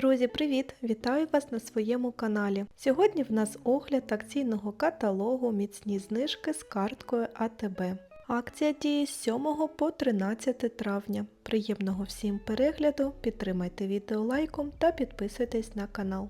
Друзі, привіт! Вітаю вас на своєму каналі. Сьогодні в нас огляд акційного каталогу Міцні знижки з карткою АТБ. Акція діє з 7 по 13 травня. Приємного всім перегляду, підтримайте відео лайком та підписуйтесь на канал.